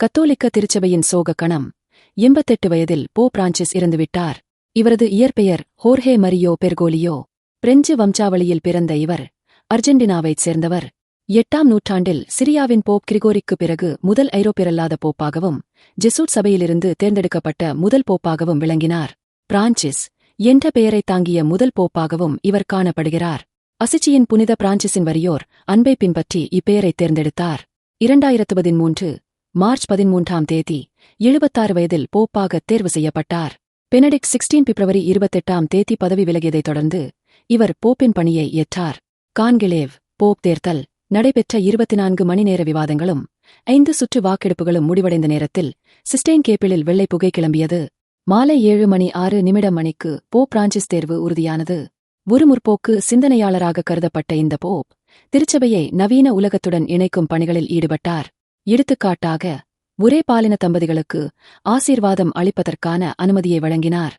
கத்தோலிக்க திருச்சபையின் சோக கணம். எண்பத்தெட்டு வயதில் போ பிரான்சிஸ் இறந்துவிட்டார். இவரது இயற்பெயர் ஹோர்ஹே மரியோ பெர்கோலியோ. பிரெஞ்சு வம்சாவளியில் பிறந்த இவர் அர்ஜென்டினாவைச் சேர்ந்தவர். எட்டாம் நூற்றாண்டில் சிரியாவின் போப் கிரிகோரிக்கு பிறகு முதல் ஐரோப்பியரல்லாத போப்பாகவும் ஜெசூட் சபையிலிருந்து தேர்ந்தெடுக்கப்பட்ட முதல் போப்பாகவும் விளங்கினார். பிரான்சிஸ் என்ற பெயரைத் தாங்கிய முதல் போப்பாகவும் இவர் காணப்படுகிறார். அசிச்சியின் புனித பிரான்சிஸின் வரியோர் அன்பை பின்பற்றி இப்பெயரைத் தேர்ந்தெடுத்தார். இரண்டாயிரத்து பதிமூன்று மார்ச் பதிமூன்றாம் தேதி எழுபத்தாறு வயதில் போப்பாக தேர்வு செய்யப்பட்டார். பெனடிக் சிக்ஸ்டீன் பிப்ரவரி இருபத்தெட்டாம் தேதி பதவி விலகியதைத் தொடர்ந்து இவர் போப்பின் பணியை ஏற்றார். கான்கிலேவ் போப் தேர்தல் நடைபெற்ற இருபத்தி நான்கு மணி நேர விவாதங்களும் ஐந்து சுற்று வாக்கெடுப்புகளும் முடிவடைந்த நேரத்தில் சிஸ்டெயின் கேப்பிளில் வெள்ளை புகை கிளம்பியது. மாலை ஏழு மணி ஆறு நிமிடம் மணிக்கு போப் பிரான்சிஸ் தேர்வு உறுதியானது. ஒரு முற்போக்கு சிந்தனையாளராக கருதப்பட்ட இந்த போப் திருச்சபையை நவீன உலகத்துடன் இணைக்கும் பணிகளில் ஈடுபட்டார். எடுத்துக்காட்டாக ஒரே பாலின தம்பதிகளுக்கு ஆசீர்வாதம் அளிப்பதற்கான அனுமதியை வழங்கினார்.